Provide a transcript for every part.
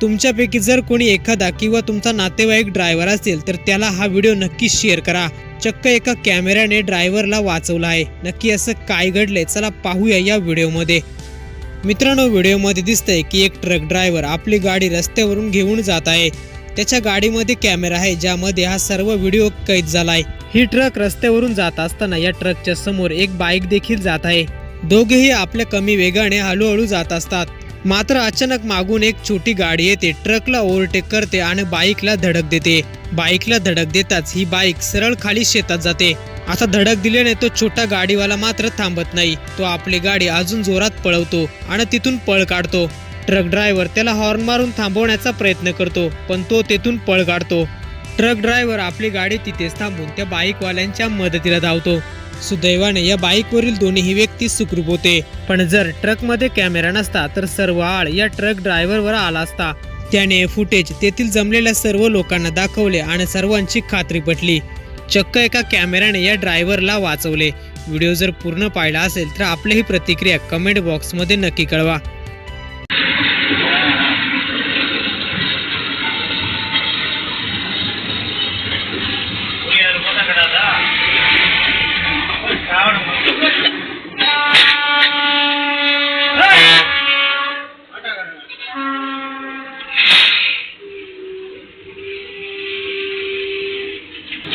तुमच्यापैकी जर कोणी एखादा किंवा तुमचा नातेवाईक ड्रायव्हर असेल तर त्याला हा व्हिडिओ नक्कीच शेअर करा. चक्क एका कॅमेऱ्याने ड्रायव्हरला वाचवला आहे. नक्की असं काय घडलंय? चला पाहूया या व्हिडिओमध्ये मित्रांनो व्हिडिओमध्ये दिसतंय की एक ट्रक ड्रायव्हर आपली गाडी रस्त्यावरून घेऊन जात आहे. त्याच्या गाडीमध्ये कॅमेरा आहे ज्यामध्ये हा सर्व व्हिडिओ कैद झालाय. ही ट्रक रस्त्यावरून जात असताना या ट्रकच्या समोर एक बाईक देखील जात आहे. दोघेही आपल्या कमी वेगाने हळूहळू जात असतात. मात्र अचानक मागून एक छोटी गाडी येते. ट्रकला ओव्हरटेक करते आणि बाईकला धडक देते. बाईकला धडक देताच ही बाईक सरळ खाली शेतात जाते. आता धडक दिल्याने तो छोटा गाडीवाला मात्र थांबत नाही. तो आपली गाडी अजून जोरात पळवतो आणि तिथून पळ काढतो. ट्रक ड्रायव्हर त्याला हॉर्न मारून थांबवण्याचा प्रयत्न करतो पण तो तेथून पळ काढतो. ट्रक ड्रायव्हर आपली गाडी तिथेच थांबून त्या बाईकवाल्यांच्या मदतीला धावतो. सुदैवाने या बाईकवरील दोन्ही व्यक्ती सुखरूप होते. पण जर ट्रकमध्ये कॅमेरा नसता तर सर्व आळ या ट्रक ड्रायव्हरवर आला असता. त्याने फुटेज तेथील जमलेल्या सर्व लोकांना दाखवले आणि सर्वांची खात्री पटली. चक्क एका कॅमेऱ्याने या ड्रायव्हरला वाचवले. व्हिडिओ जर पूर्ण पाहिला असेल तर आपलीही प्रतिक्रिया कमेंट बॉक्समध्ये नक्की कळवा.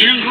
இன்னும்